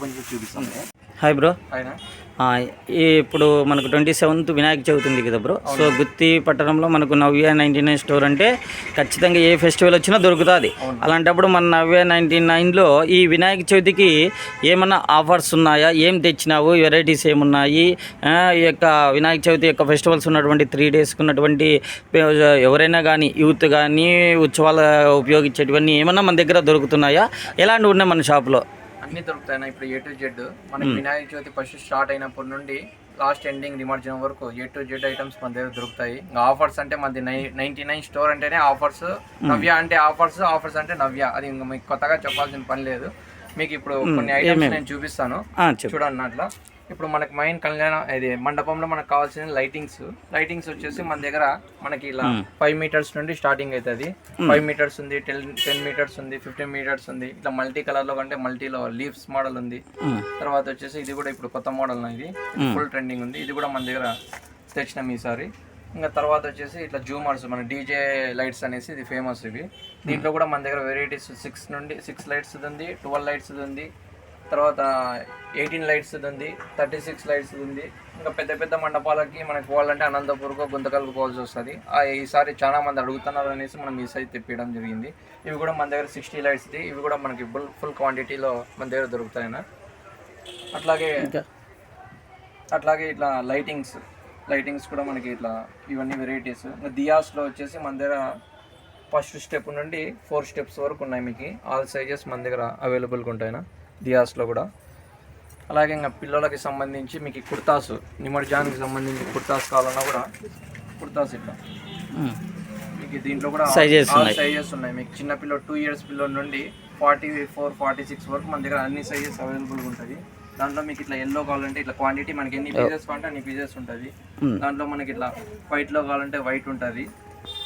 Open చేసి చూపిస్తాం. Hi bro. ఆయన ఇప్పుడు మనకు ట్వంటీ సెవెంత్ వినాయక చవితి ఉంది కదా బ్రో. సో గుత్తి పట్టణంలో మనకు నవ్య నైంటీ నైన్ స్టోర్ అంటే ఖచ్చితంగా ఏ ఫెస్టివల్ వచ్చినా దొరుకుతుంది. అలాంటప్పుడు మన నవ్య నైంటీ నైన్లో ఈ వినాయక చవితికి ఏమన్నా ఆఫర్స్ ఉన్నాయా? ఏం తెచ్చినావు? వెరైటీస్ ఏమున్నాయి? ఈ యొక్క వినాయక చవితి యొక్క ఫెస్టివల్స్ ఉన్నటువంటి త్రీ డేస్కి ఉన్నటువంటి ఎవరైనా కానీ యూత్ కానీ ఉత్సవాలు ఉపయోగించేటివన్నీ ఏమన్నా మన దగ్గర దొరుకుతున్నాయా? ఎలాంటివి ఉన్నాయి మన షాప్లో? అన్ని దొరుకుతాయి ఇప్పుడు ఏ టు జెడ్ మనకి వినాయక చవితి ఫస్ట్ స్టార్ట్ అయినప్పటి నుండి లాస్ట్ ఎండింగ్ నిమజ్జనం వరకు ఏ టు జెడ్ ఐటమ్స్ మన దగ్గర దొరుకుతాయి. ఇంకా ఆఫర్స్ అంటే మనది నైన్టీ నైన్ స్టోర్ అంటేనే ఆఫర్స్ నవ్య అంటే ఆఫర్స్ ఆఫర్స్ అంటే నవ్య. అది ఇంకా మీకు కొత్తగా చెప్పాల్సిన పని లేదు. మీకు ఇప్పుడు కొన్ని ఐటమ్స్ నేను చూపిస్తాను. చూడండి అట్లా. ఇప్పుడు మనకి మెయిన్ కళ్యాణ ఇది మండపంలో మనకు కావాల్సిన లైటింగ్స్ లైటింగ్స్ వచ్చేసి మన దగ్గర మనకి ఇలా ఫైవ్ మీటర్స్ నుండి స్టార్టింగ్ అవుతుంది ఫైవ్ మీటర్స్ ఉంది టెన్ టెన్ మీటర్స్ ఉంది ఫిఫ్టీన్ మీటర్స్ ఉంది. ఇట్లా మల్టీ కలర్లో కంటే మల్టీలో లీవ్స్ మోడల్ ఉంది. ఉమ్. తర్వాత వచ్చేసి ఇది కూడా ఇప్పుడు కొత్త మోడల్ ఇది. ఫుల్ ట్రెండింగ్ ఉంది. ఇది కూడా మన దగ్గర తెచ్చినాం ఈసారి. ఇంకా తర్వాత వచ్చేసి ఇట్లా జూమర్స్ మన డీజే లైట్స్ అనేసి ఇది ఫేమస్ ఇవి. దీంట్లో కూడా మన దగ్గర వెరైటీస్ సిక్స్ నుండి సిక్స్ లైట్స్ ఉంది ట్వెల్వ్ లైట్స్ ఉంది తర్వాత ఎయిటీన్ లైట్స్ ఉంది థర్టీ సిక్స్ లైట్స్ ఉంది. ఇంకా పెద్ద పెద్ద మండపాలకి మనకి పోవాలంటే అనంతపూర్కో గుంతకల్కి పోవాల్సి వస్తుంది. ఆ ఈసారి చాలా మంది అడుగుతున్నారు అనేసి మనం ఈ సైజ్ తెప్పించడం జరిగింది. ఇవి కూడా మన దగ్గర సిక్స్టీ లైట్స్ది. ఇవి కూడా మనకి ఫుల్ ఫుల్ క్వాంటిటీలో మన దగ్గర దొరుకుతాయన్న. అట్లాగే అట్లాగే ఇట్లా లైటింగ్స్ లైటింగ్స్ కూడా మనకి ఇట్లా ఇవన్నీ వెరైటీస్. ఇంకా దియాస్లో వచ్చేసి మన దగ్గర ఫస్ట్ స్టెప్ నుండి ఫోర్ స్టెప్స్ వరకు ఉన్నాయి మీకు. ఆల్ సైజెస్ మన దగ్గర అవైలబుల్గా ఉంటాయినా దియాస్లో కూడా. అలాగే ఇంకా పిల్లలకి సంబంధించి మీకు కుర్తాస్ నిమజ్జానికి సంబంధించి కుర్తాస్ కావాలన్నా కూడా కుర్తాస్ ఇట్లా. మీకు దీంట్లో కూడా Sizes ఉన్నాయి. సైజెస్ ఉన్నాయి. మీకు చిన్న పిల్లలు టూ ఇయర్స్ పిల్లల నుండి ఫార్టీ ఫోర్ ఫార్టీ సిక్స్ వరకు మన దగ్గర అన్ని సైజెస్ అవైలబుల్గా ఉంటుంది. దాంట్లో మీకు ఇట్లా ఎల్లో కావాలంటే ఇట్లా క్వాంటిటీ మనకి ఎన్ని పీసెస్ కావాలంటే అన్ని పీసెస్ ఉంటుంది. దాంట్లో మనకి ఇట్లా వైట్లో కావాలంటే వైట్ ఉంటుంది.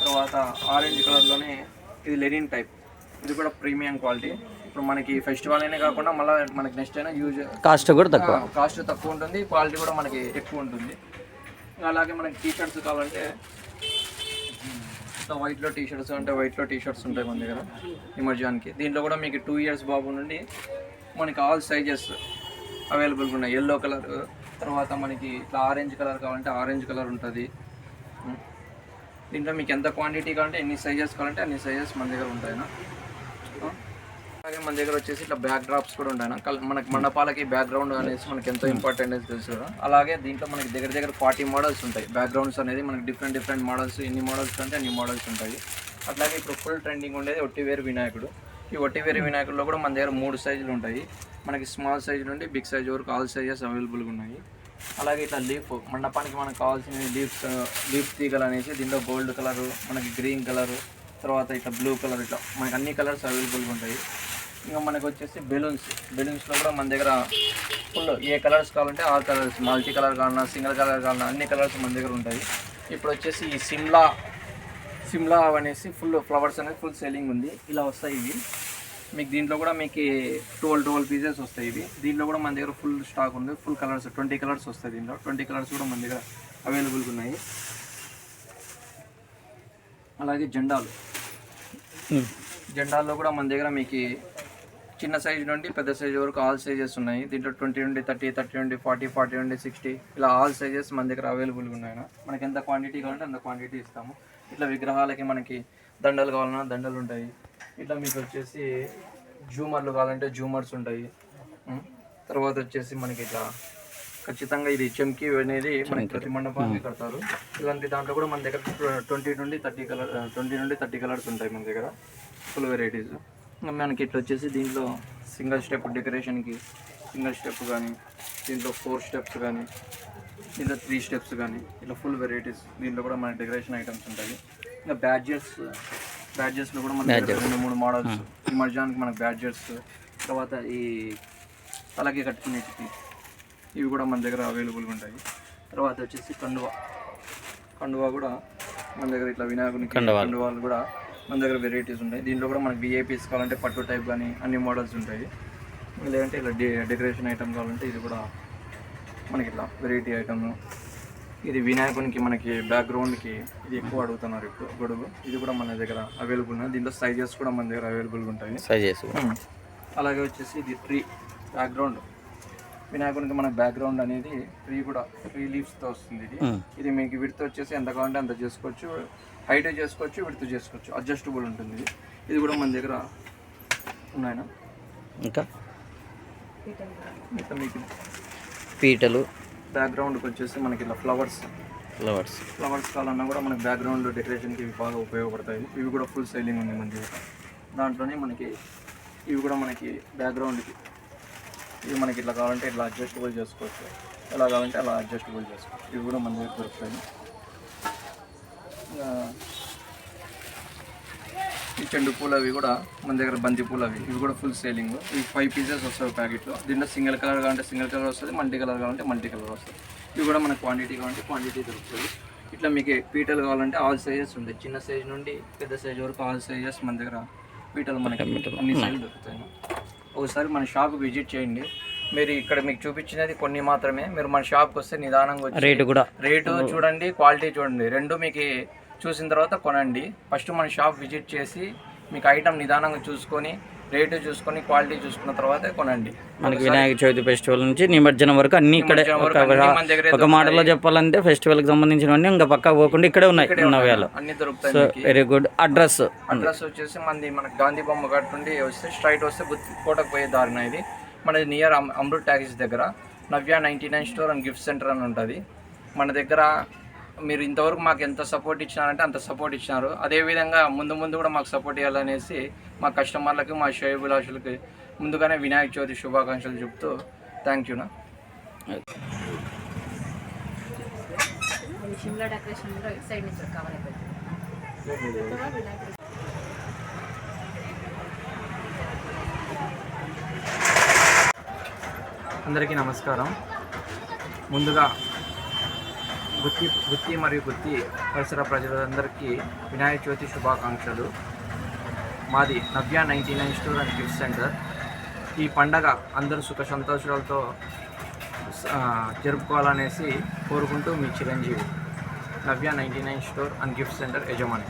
తర్వాత ఆరెంజ్ కలర్లోనే ఇది లెనిన్ టైప్ ఇది కూడా ప్రీమియం క్వాలిటీ ఇప్పుడు మనకి ఫెస్టివల్ అయినా కాకుండా మళ్ళీ మనకి నెక్స్ట్ అయినా యూజ్ కాస్ట్ కూడా తక్కువ. కాస్ట్ తక్కువ ఉంటుంది. క్వాలిటీ కూడా మనకి ఎక్కువ ఉంటుంది. అలాగే మనకి టీ షర్ట్స్ కావాలంటే ఇట్లా వైట్లో టీ షర్ట్స్ అంటే వైట్లో టీ షర్ట్స్ ఉంటాయి మన దగ్గర నిమజ్జానికి దీంట్లో కూడా మీకు టూ ఇయర్స్ బాబు నుండి మనకి ఆల్ సైజెస్ అవైలబుల్గా ఉన్నాయి. ఎల్లో కలర్ తర్వాత మనకి ఇట్లా ఆరెంజ్ కలర్ కావాలంటే ఆరెంజ్ కలర్ ఉంటుంది. దీంట్లో మీకు ఎంత క్వాంటిటీ కావాలంటే ఎన్ని సైజెస్ కావాలంటే అన్ని సైజెస్ మన దగ్గర ఉంటాయినా అలాగే మన దగ్గర వచ్చేసి ఇట్లా బ్యాక్ డ్రాప్స్ కూడా ఉంటాయి మనకి మండపాలకి బ్యాక్గ్రౌండ్ అనేసి మనకి ఎంతో ఇంపార్టెంట్ అనేది తెలుసు కదా. అలాగే దీంట్లో మనకి దగ్గర దగ్గర ఫార్టీ మోడల్స్ ఉంటాయి. బ్యాక్గ్రౌండ్స్ అనేది మనకి డిఫరెంట్ డిఫరెంట్ మోడల్స్ ఎన్ని మోడల్స్ అంటే అన్ని మోడల్స్ ఉంటాయి. అట్లాగే ఇప్పుడు ఫుల్ ట్రెండింగ్ ఉండేది ఒట్టివేరు వినాయకుడు. ఈ ఒట్టివేరు వినాయకుల్లో కూడా మన దగ్గర మూడు సైజులు ఉంటాయి. మనకి స్మాల్ సైజ్ నుండి బిగ్ సైజ్ వరకు ఆల్ సైజెస్ అవైలబుల్గా ఉన్నాయి. అలాగే ఇట్లా లీఫ్ మండపానికి మనకు కావాల్సిన లీఫ్స్ లీఫ్ తీగలు అనేసి దీంట్లో గోల్డ్ కలర్ మనకి గ్రీన్ కలర్ తర్వాత ఇట్లా బ్లూ కలర్ ఇట్లా మనకి అన్ని కలర్స్ అవైలబుల్గా ఉంటాయి. ఇంకా మనకు వచ్చేసి బెలూన్స్. బెలూన్స్లో కూడా మన దగ్గర ఫుల్ ఏ కలర్స్ కావాలంటే ఆ కలర్స్ మల్టీ కలర్ కావాలన్నా సింగిల్ కలర్ కావాలన్నా అన్ని కలర్స్ మన దగ్గర ఉంటాయి. ఇప్పుడు వచ్చేసి ఈ సిమ్లా సిమ్లా అనేసి ఫుల్ ఫ్లవర్స్ అనేది ఫుల్ సెల్లింగ్ ఉంది. ఇలా వస్తాయి ఇవి. మీకు దీంట్లో కూడా మీకు ట్వెల్వ్ ట్వెల్వ్ పీసెస్ వస్తాయి ఇవి. దీంట్లో కూడా మన దగ్గర ఫుల్ స్టాక్ ఉంది. ఫుల్ కలర్స్ ట్వంటీ కలర్స్ వస్తాయి దీంట్లో. ట్వంటీ కలర్స్ కూడా మన దగ్గర అవైలబుల్గా ఉన్నాయి. అలాగే జెండాలు. జెండాల్లో కూడా మన దగ్గర మీకు చిన్న సైజ్ నుండి పెద్ద సైజ్ వరకు ఆల్ సైజెస్ ఉన్నాయి. దీంట్లో ట్వంటీ నుండి థర్టీ థర్టీ నుండి ఫార్టీ ఫార్టీ నుండి సిక్స్టీ ఇలా ఆల్ సైజెస్ మన దగ్గర అవైలబుల్గా ఉన్నాయి మనకి ఎంత క్వాంటిటీ కావాలంటే అంత క్వాంటిటీ ఇస్తాము. ఇట్లా విగ్రహాలకి మనకి దండలు కావాలన్నా దండలు ఉంటాయి. ఇట్లా మీకు వచ్చేసి జూమర్లు కావాలంటే జూమర్స్ ఉంటాయి. తర్వాత వచ్చేసి మనకి ఇట్లా ఖచ్చితంగా ఇది చెంకి అనేది మనకి ప్రతి మండపానికి కడతారు. ఇలాంటి దాంట్లో కూడా మన దగ్గర ట్వంటీ నుండి థర్టీ కలర్ ట్వంటీ నుండి థర్టీ కలర్స్ ఉంటాయి మన దగ్గర. ఫుల్ వెరైటీస్ మనకి ఇట్లా వచ్చేసి దీంట్లో సింగిల్ స్టెప్ డెకరేషన్కి సింగిల్ స్టెప్ కానీ దీంట్లో ఫోర్ స్టెప్స్ కానీ దీంట్లో త్రీ స్టెప్స్ కానీ ఇట్లా ఫుల్ వెరైటీస్. దీంట్లో కూడా మన డెకరేషన్ ఐటమ్స్ ఉంటాయి. ఇంకా బ్యాడ్జెస్ బ్యాడ్జెస్లో కూడా మన దగ్గర రెండు మూడు మోడల్స్. ఈ మధ్యానికి మనకు బ్యాడ్జెస్ తర్వాత ఈ తలకి కట్టుకునేటివి ఇవి కూడా మన దగ్గర అవైలబుల్గా ఉంటాయి. తర్వాత వచ్చేసి కండువా. కండువా కూడా మన దగ్గర ఇట్లా వినాయకునికి కండువాలు. కండువాలు కూడా మన దగ్గర వెరైటీస్ ఉంటాయి. దీంట్లో కూడా మనకి విఐపీస్ కావాలంటే పట్టు టైప్ కానీ అన్ని మోడల్స్ ఉంటాయి. లేదంటే ఇలా డె డెకరేషన్ ఐటమ్ కావాలంటే ఇది కూడా మనకి ఇట్లా వెరైటీ ఐటమ్ ఇది వినాయకునికి మనకి బ్యాక్గ్రౌండ్కి ఇది ఎక్కువ అడుగుతున్నారు ఇప్పుడు గొడుగు. ఇది కూడా మన దగ్గర అవైలబుల్ ఉన్నాయి. దీంట్లో సైజెస్ కూడా మన దగ్గర అవైలబుల్గా ఉంటాయి. సైజెస్. అలాగే వచ్చేసి ఇది ట్రీ బ్యాక్గ్రౌండ్ వినాయకునికి మన బ్యాక్గ్రౌండ్ అనేది ట్రీ కూడా ట్రీ లీవ్స్తో వస్తుంది ఇది. ఇది మీకు విడత వచ్చేసి ఎంత కావాలంటే అంత చేసుకోవచ్చు. హైట్ చేసుకోవచ్చు విడత చేసుకోవచ్చు. అడ్జస్టబుల్ ఉంటుంది ఇది. ఇది కూడా మన దగ్గర ఉన్నాయన. ఇంకా? ఇంకా మీకు పీటలు. బ్యాక్గ్రౌండ్కి వచ్చేసి మనకి ఇలా ఫ్లవర్స్ ఫ్లవర్స్ ఫ్లవర్స్ కావాలన్నా కూడా మనకి బ్యాక్గ్రౌండ్ డెకరేషన్కి ఇవి బాగా ఉపయోగపడతాయి. ఇవి కూడా ఫుల్ సైలింగ్ ఉంది మన దగ్గర. దాంట్లోనే మనకి ఇవి కూడా మనకి బ్యాక్గ్రౌండ్కి ఇవి మనకి ఇట్లా కావాలంటే ఇట్లా అడ్జస్టబుల్ చేసుకోవచ్చు. ఎలా కావాలంటే అలా అడ్జస్టబుల్ చేసుకోవచ్చు. ఇవి కూడా మన దగ్గర దొరుకుతాయి. ఈ చెండు పూలు అవి కూడా మన దగ్గర బంతి పూలు అవి ఇవి కూడా ఫుల్ సేలింగ్ ఇవి ఫైవ్ పీసెస్ వస్తాయి ప్యాకెట్లో దీంట్లో సింగిల్ కలర్ కావాలంటే సింగిల్ కలర్ వస్తుంది మల్టీ కలర్ కావాలంటే మల్టీ కలర్ వస్తుంది. ఇవి కూడా మన క్వాంటిటీ కావాలంటే క్వాంటిటీ దొరుకుతుంది. ఇట్లా మీకు పీటలు కావాలంటే ఆల్ సైజెస్ ఉంటాయి. చిన్న సైజ్ నుండి పెద్ద సైజ్ వరకు ఆల్ సైజెస్ మన దగ్గర పీటలు మనకి అన్ని సైజులు దొరుకుతాయి. ఒకసారి మన షాప్ విజిట్ చేయండి. మీరు ఇక్కడ మీకు చూపించినది కొన్ని మాత్రమే. మీరు మన షాప్కి వస్తే నిదానంగా వచ్చి రేటు కూడా. రేటు చూడండి క్వాలిటీ చూడండి. రెండు మీకు చూసిన తర్వాత కొనండి. ఫస్ట్ మన షాప్ విజిట్ చేసి మీకు ఐటమ్ నిదానంగా చూసుకొని రేటు చూసుకొని క్వాలిటీ చూసుకున్న తర్వాత కొనండి. మనకి వినాయక చవితి ఫెస్టివల్ నుంచి నిమజ్జనం వరకు అన్ని ఇక్కడే ఒక మన మాటలో చెప్పాలంటే ఫెస్టివల్కి సంబంధించినవన్నీ ఇంకా పక్కా పోకుండా ఇక్కడే ఉన్నాయి నవ్యాలు. అన్ని దొరుకుతాయి so very good address address వచ్చేసి మనది మనకి గాంధీ బొమ్మ గట్టు నుండి వస్తే స్ట్రైట్ వస్తే గుత్తి కోటకు పోయే దారిన ఇది. మనది నియర్ అమృత్ ట్యాక్సీ దగ్గర Navya ninety nine store and gift centre అని ఉంటుంది. మన దగ్గర మీరు ఇంతవరకు మాకు ఎంత సపోర్ట్ ఇచ్చినారంటే అంత సపోర్ట్ ఇచ్చినారు. అదేవిధంగా ముందు ముందు కూడా మాకు సపోర్ట్ ఇవ్వాలనేసి మా కస్టమర్లకి మా శ్రేయభిలాషులకి ముందుగానే వినాయక చవితి శుభాకాంక్షలు చెప్తూ థ్యాంక్ యూనా షిమ్లా డెకరేషన్ కూడా ఇటు సైడ్ నుంచి కవర్ అయిపోయింది. అందరికీ నమస్కారం. ముందుగా గుత్తి గుత్తి మరియు గుత్తి పరిసర ప్రజలందరికీ వినాయక చవితి శుభాకాంక్షలు. మాది Navya ninety nine store and gift centre. ఈ పండగ అందరూ సుఖ సంతోషాలతో జరుపుకోవాలనేసి కోరుకుంటూ మీ Chiranjeevi. Navya ninety nine store and gift centre యజమాని.